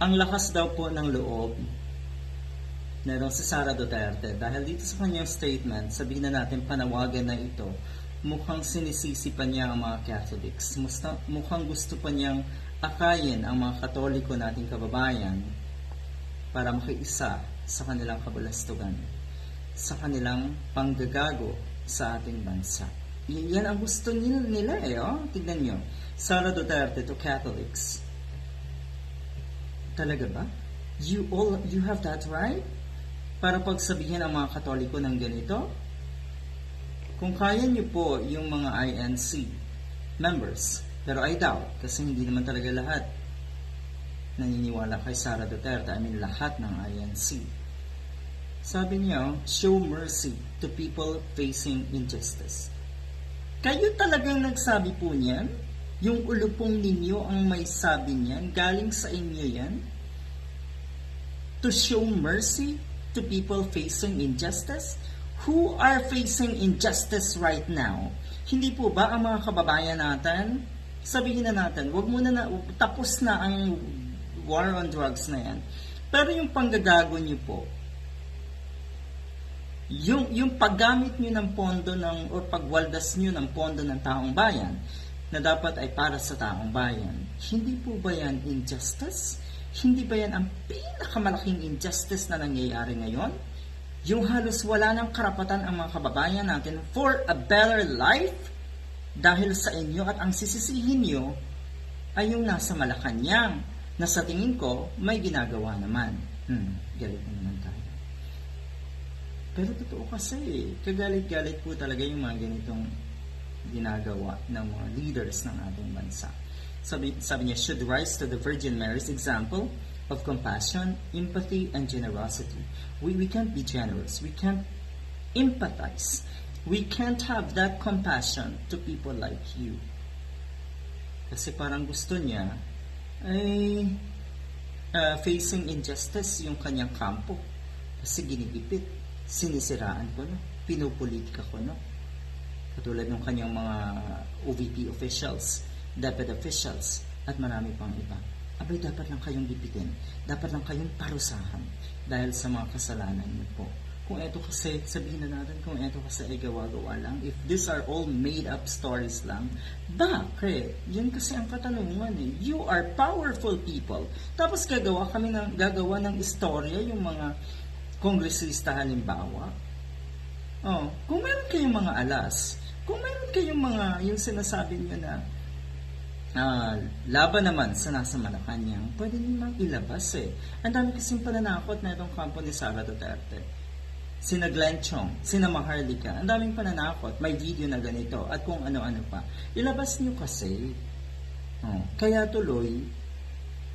ang lakas daw po ng loob Nerong si Sara Duterte dahil dito sa kanyang statement, sabihin na natin panawagan na ito, mukhang sinisisi pa niya ang mga Catholics. Musta, mukhang gusto pa niyang akayin ang mga Katoliko nating kababayan para makiisa sa kanilang kabalastugan, sa kanilang panggagago sa ating bansa. Yan ang gusto nila, nila eh, oh. Tignan nyo. Sara Duterte to Catholics. Talaga ba? You all, you have that right? Para pagsabihin ang mga Katoliko ng ganito? Kung kaya niyo po yung mga INC members, pero I doubt, kasi hindi naman talaga lahat naniniwala kay Sara Duterte, I mean lahat ng INC. Sabi niyo, show mercy to people facing injustice. Kayo talagang nagsabi po niyan? Yung ulupong ninyo ang may sabi niyan? Galing sa inyo yan? To show mercy to people facing injustice? Who are facing injustice right now? Hindi po ba ang mga kababayan natin? Sabihin na natin, wag muna na, tapos na ang war on drugs na yan. Pero yung panggagago niyo po, yung, yung paggamit nyo ng pondo ng, o pagwaldas nyo ng pondo ng taong bayan, na dapat ay para sa taong bayan, hindi po ba yan injustice? Hindi ba yan ang pinakamalaking injustice na nangyayari ngayon? Yung halos wala ng karapatan ang mga kababayan natin for a better life dahil sa inyo at ang sisisihin nyo ay yung nasa Malacanang na sa tingin ko may ginagawa naman. Hmm, galit na naman tayo. Pero totoo kasi, kagalit-galit po talaga yung mga ganitong ginagawa ng mga leaders ng ating bansa. Sabi, sabi niya, should rise to the Virgin Mary's example of compassion, empathy, and generosity. We, we can't be generous. We can't empathize. We can't have that compassion to people like you. Kasi parang gusto niya ay uh, facing injustice yung kanyang kampo. Kasi ginigipit, sinisiraan ko no, pinupolitika ko no. Katulad ng kanyang mga OVP officials, DepEd officials, at marami pang iba. Abay, dapat lang kayong bipitin. Dapat lang kayong parusahan dahil sa mga kasalanan niyo po. Kung ito kasi, sabihin na natin kung ito kasi ay gawa-gawa lang, if these are all made-up stories lang, bakit? Yan kasi ang katanungan eh. You are powerful people. Tapos gagawa kami ng, gagawa ng istorya yung mga kongresista halimbawa. Oh, kung meron kayong mga alas, kung meron kayong mga, yung sinasabi niyo na, ah, laban naman sa nasa Malacanang, pwede naman ilabas eh. Ang dami kasing pananakot na itong kampo ni Sara Duterte. Sina Glenn Chong, sina Maharlika, ang daming pananakot, may video na ganito, at kung ano-ano pa. Ilabas niyo kasi. Oh, kaya tuloy,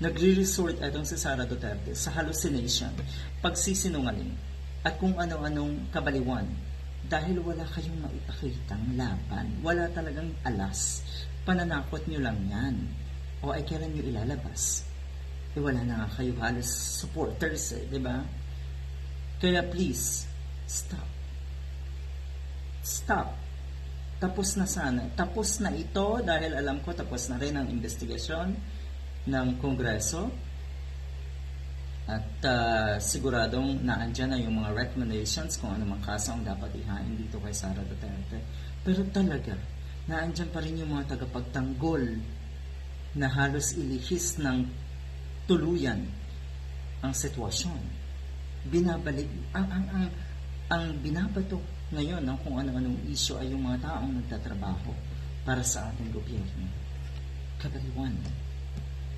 nagre-resort itong si Sara Duterte sa hallucination, pagsisinungaling, at kung ano-anong kabaliwan. Dahil wala kayong maipakitang laban, wala talagang alas, pananakot nyo lang yan. O ay kailan nyo ilalabas? Eh wala na nga kayo halos supporters eh, di ba? Kaya please, stop. Stop. Tapos na sana. Tapos na ito dahil alam ko tapos na rin ang investigasyon ng Kongreso. At ah, siguradong naandyan na yung mga recommendations kung ano mang kaso dapat ihain dito kay Sara Duterte. Pero talaga, naandyan pa rin yung mga tagapagtanggol na halos ilihis ng tuluyan ang sitwasyon. Binabalik, ang, ang, ang, ang binabato ngayon ng kung ano-anong isyo ay yung mga taong nagtatrabaho para sa ating gobyerno. Kabaliwan.